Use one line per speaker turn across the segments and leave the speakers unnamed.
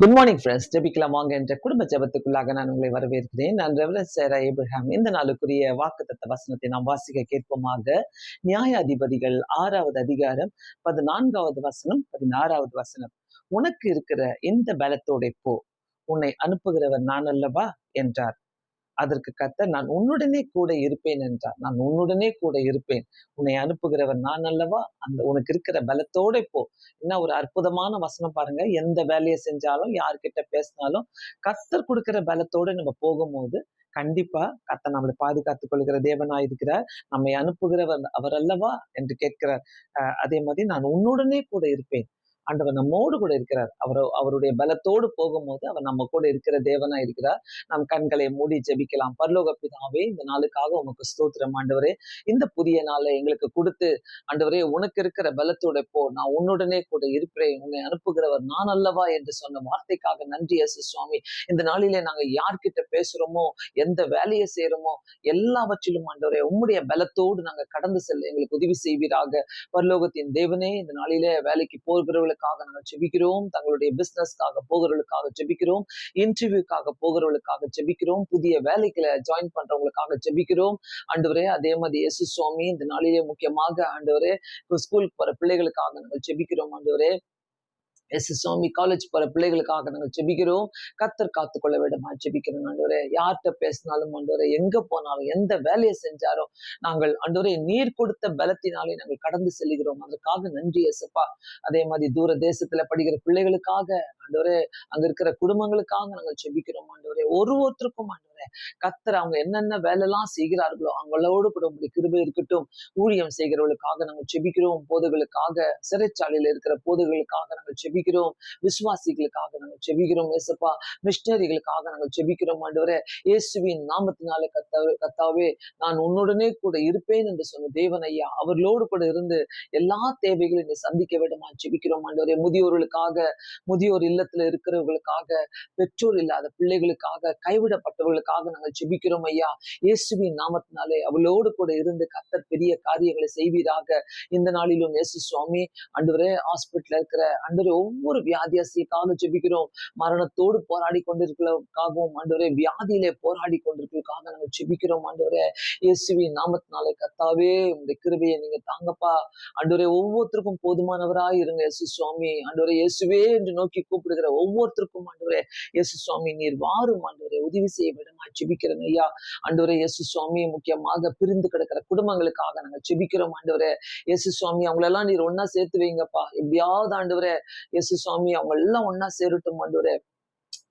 Good morning friends ஜெபிக்கலாம் வாங்க என்ற குடும்ப ஜபத்துக்குள்ளாக நான் உங்களை வரவேற்கிறேன். நான் ரெவரன் சேரா ஏபிரஹாம் இந்த நாளுக்குரிய வாக்குத்தத்த வசனத்தை நாம் வாசிக்க கேட்போமாக. நியாயாதிபதிகள் ஆறாவது அதிகாரம் பதினான்காவது வசனம் பதினாறாவது வசனம். உனக்கு இருக்கிற இந்த பலத்தோட போ. உன்னை அனுப்புகிறவர் நான் அல்லவா? என்றார். அதற்கு கத்த நான் உன்னுடனே கூட இருப்பேன் என்றார். நான் உன்னுடனே கூட இருப்பேன். உன்னை அனுப்புகிறவர் நான் அல்லவா? அந்த உனக்கு இருக்கிற பலத்தோட போ. என்ன ஒரு அற்புதமான வசனம் பாருங்க. எந்த வேலையை செஞ்சாலும் யார்கிட்ட பேசினாலும் கத்தர் கொடுக்கிற பலத்தோட நம்ம போகும்போது கண்டிப்பா கத்த நம்மளை பாதுகாத்துக் கொள்கிற தேவனா இருக்கிறார். நம்மை அனுப்புகிறவர் அவர் அல்லவா என்று கேட்கிறார். அதே மாதிரி நான் உன்னுடனே கூட இருப்பேன். ஆண்டவர் நம்மோடு கூட இருக்கிறார். அவர் அவருடைய பலத்தோடு போகும்போது அவர் நம்ம கூட இருக்கிற தேவனா இருக்கிறார். நம் கண்களை மூடி ஜெபிக்கலாம். பரலோக பிதாவே இந்த நாளுக்காக உமக்கு ஸ்தோத்திரம் ஆண்டவரே. இந்த புதிய நாளை எங்களுக்கு கொடுத்து ஆண்டவரே உனக்கு இருக்கிற பலத்தோட போ. நான் உன்னுடனே கூட இருக்கிறேன் உன்னை அனுப்புகிறவர் நான் அல்லவா என்று சொன்ன வார்த்தைக்காக நன்றி எஸ் சுவாமி. இந்த நாளிலே நாங்க யார்கிட்ட பேசுறோமோ எந்த வேலையை செய்யறோமோ எல்லாவற்றிலும் ஆண்டவரே உம்முடைய பலத்தோடு நாங்க கடந்து செல்ல எங்களுக்கு உதவி செய்வீராக. பரலோகத்தின் தேவனே இந்த நாளிலே வேலைக்கு போகிறவர்களுக்கு போகிறவர்களுக்காக நாங்கள் ஜெபிக்கிறோம். தங்களுடைய பிசினஸ்க்காக போகிறவர்களுக்காக ஜெபிக்கிறோம். இன்டர்வியூக்காக போகிறவர்களுக்காக ஜெபிக்கிறோம். புதிய வேலைகளை ஜாயின் பண்றவங்களுக்காக ஜெபிக்கிறோம். ஆண்டவரே அதே மாதிரி இயேசு சுவாமி இந்த நாளிலே முக்கியமாக ஆண்டவரே ஸ்கூலுக்கு போற பிள்ளைகளுக்காக நாங்கள் ஜெபிக்கிறோம் ஆண்டவரே. எஸ். சுவாமி காலேஜ் போற பிள்ளைகளுக்காக நாங்கள் ஜெபிக்கிறோம். கத்தர் காத்துக்கொள்ள விடமா ஜெபிக்கிறோம் ஆண்டவரே. யார்கிட்ட பேசினாலும் ஆண்டவரே எங்க போனாலும் எந்த வேலையை செஞ்சாரோ நாங்கள் ஆண்டவரே நீர் கொடுத்த பலத்தினாலே நாங்கள் கடந்து செல்கிறோம் அதற்காக நன்றி எசப்பா அதே மாதிரி தூர தேசத்துல படிக்கிற பிள்ளைகளுக்காக ஆண்டவரே அங்க இருக்கிற குடும்பங்களுக்காக நாங்கள் ஜெபிக்கிறோம் ஆண்டவரே. ஒரு ஒருத்தருக்கும் ஆண்டவரே கத்தர் அவங்க என்னென்ன வேலைலாம் செய்கிறார்களோ அவங்களோடு கூட உங்களுக்கு கிருபை இருக்கட்டும். ஊழியம் செய்கிறவர்களுக்காக நாங்கள் செபிக்கிறோம் போதுகளுக்காக சிறைச்சாலையில் இருக்கிற போதுகளுக்காக நாங்கள் செபிக்கிறோம் விசுவாசிகளுக்காக நாங்கள் செபிக்கிறோம் ஏசப்பா. மிஷினரிகளுக்காக நாங்கள் செபிக்கிறோம் ஆண்டவரே. இயேசுவின் நாமத்தினால கத்தாவே கத்தாவே நான் உன்னுடனே கூட இருப்பேன் என்று சொன்ன தேவன் ஐயா அவர்களோடு கூட இருந்து எல்லா தேவைகளையும் நீ சந்திக்க வேண்டுமா ஜெபிக்கிறோம் ஆண்டவரே. முதியோர்களுக்காக முதியோர் இல்லத்துல இருக்கிறவர்களுக்காக பெற்றோர் இல்லாத பிள்ளைகளுக்காக கைவிடப்பட்டவர்களுக்காக நாங்கள் ஜெபிக்கிறோம் ஐயா. இயேசுவின் நாமத்தினாலே அவளோடு கூட இருந்து கத்தர் பெரிய காரியங்களை செய்வீராக. இந்த நாளிலும் இயேசு சுவாமி அன்றுவரே ஹாஸ்பிட்டல் இருக்கிற அன்றுவரே ஒவ்வொரு வியாதியாசியக்காக ஜெபிக்கிறோம். மரணத்தோடு போராடி கொண்டிருக்கிறதுக்காகவும் அன்றுவரே வியாதியிலே போராடி கொண்டிருக்கிறதுக்காக நாங்கள் ஜெபிக்கிறோம் ஆண்டவரே. இயேசுவின் நாமத்தினாலே கத்தாவே உங்களுடைய கிருபையை நீங்க தாங்கப்பா. அன்றுவரே ஒவ்வொருத்தருக்கும் போதுமானவராய் இருங்க இயேசு சுவாமி. அன்றுவரே இயேசுவே என்று நோக்கி கூப்பிடுகிற ஒவ்வொருத்தருக்கும் ஆண்டவரே இயேசு சுவாமி நீர் வாரும் ஆண்டவரே. உதவி செய்ய விடும் ஜெபிக்கிறேன் ஐயா. அண்டவரே இயேசு சுவாமி முக்கியமாக பிரிந்து கிடக்கிற குடும்பங்களுக்காக நாங்கள் ஜெபிக்கிறோம் ஆண்டவரே. இயேசு சுவாமி அவங்களெல்லாம் நீர் ஒன்னா சேர்த்து வைங்கப்பா. எப்படியாவது ஆண்டவரே இயேசு சுவாமி அவங்க எல்லாம் ஒன்னா சேரட்டும் ஆண்டவரே.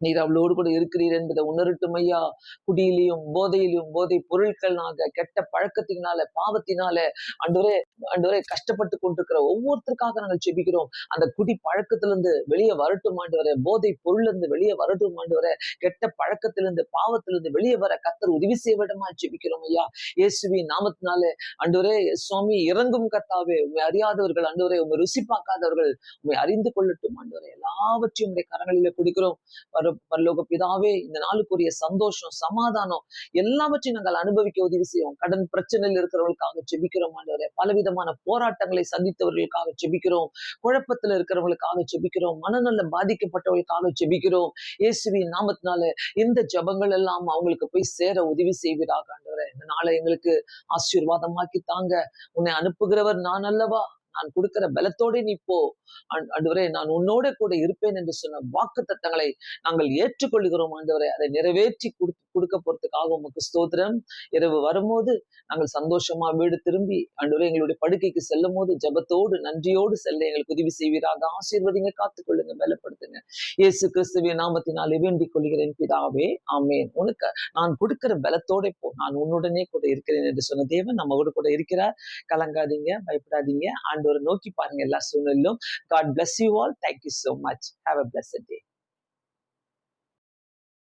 நீர் அவளோடு கூட இருக்கிறீர் என்பதை உணரட்டும் ஐயா குடியிலையும் போதையிலையும் போதை பொருட்கள்னாக கெட்ட பழக்கத்தினால பாவத்தினால அன்றுவரே அன்றுவரே கஷ்டப்பட்டு கொண்டிருக்கிற ஒவ்வொருத்தருக்காக நாங்கள் செபிக்கிறோம் அந்த குடி பழக்கத்திலிருந்து வெளியே வரட்டும் ஆண்டு வர போதை பொருளிலிருந்து வெளியே வரட்டும் ஆண்டு வர கெட்ட பழக்கத்திலிருந்து பாவத்திலிருந்து வெளியே வர கத்தர் உதவி செய்ய செபிக்கிறோம் ஐயா. இயேசுவி நாமத்தினால அன்றுவரே சுவாமி இறங்கும் கத்தாவே உண்மை அறியாதவர்கள் அன்றுவரே உண்மை ருசி பார்க்காதவர்கள் உண்மை அறிந்து கொள்ளட்டும் ஆண்டு ஆண்டவரே. எல்லாவற்றையும் உடைய கரங்களில குடிக்கிறோம். பர பரலோக பிதாவே இந்த நாளுக்குரிய சந்தோஷம் சமாதானம் எல்லாவற்றையும் நாங்கள் அனுபவிக்க உதவி செய்வோம். கடன் பிரச்சனையில் இருக்கிறவங்களுக்காக செபிக்கிறோம் ஆண்டவரே. பலவிதமான போராட்டங்களை சந்தித்தவர்களுக்காக செபிக்கிறோம் குழப்பத்தில் இருக்கிறவங்களுக்காக செபிக்கிறோம் மனநல பாதிக்கப்பட்டவர்களுக்காக செபிக்கிறோம் இயேசுவின் நாமத்தினால இந்த ஜபங்கள் எல்லாம் அவங்களுக்கு போய் சேர உதவி செய்வீராக ஆண்டவரே. இந்த நாளை எங்களுக்கு ஆசீர்வாதமாக்கி தாங்க. உன்னை அனுப்புகிறவர் நான் அல்லவா? நான் கொடுக்கிற பலத்தோடு நீ போ. ஆண்டவரே நான் உன்னோட கூட இருப்பேன் என்று சொன்ன வாக்கு தத்தங்களை நாங்கள் ஏற்றுக்கொள்கிறோம் ஆண்டவரே. அதை நிறைவேற்றி கொடுக்க போறதுக்காக உமக்கு ஸ்தோத்திரம். இரவு வரும்போது நாங்கள் சந்தோஷமா வீடு திரும்பி ஆண்டவரே எங்களுடைய படுக்கைக்கு செல்லும் போது ஜபத்தோடு நன்றியோடு செல்ல எங்களுக்கு உதவி செய்வீராக. ஆசீர்வதிங்க காத்துக்கொள்ளுங்க பலப்படுத்துங்க. இயேசு கிறிஸ்துவின் நாமத்தினாலே வேண்டிக் கொள்கிறேன் பிதாவே ஆமேன். உனக்கு நான் கொடுக்கிற பலத்தோட போ. நான் உன்னுடனே கூட இருக்கிறேன் என்று சொன்ன தேவன் நம்மோடு கூட இருக்கிறார். கலங்காதீங்க பயப்படாதீங்க. ஒரு நோக்கி பாருங்க எல்லா சூழ்நிலையிலும். God bless you all thank you so much have a blessed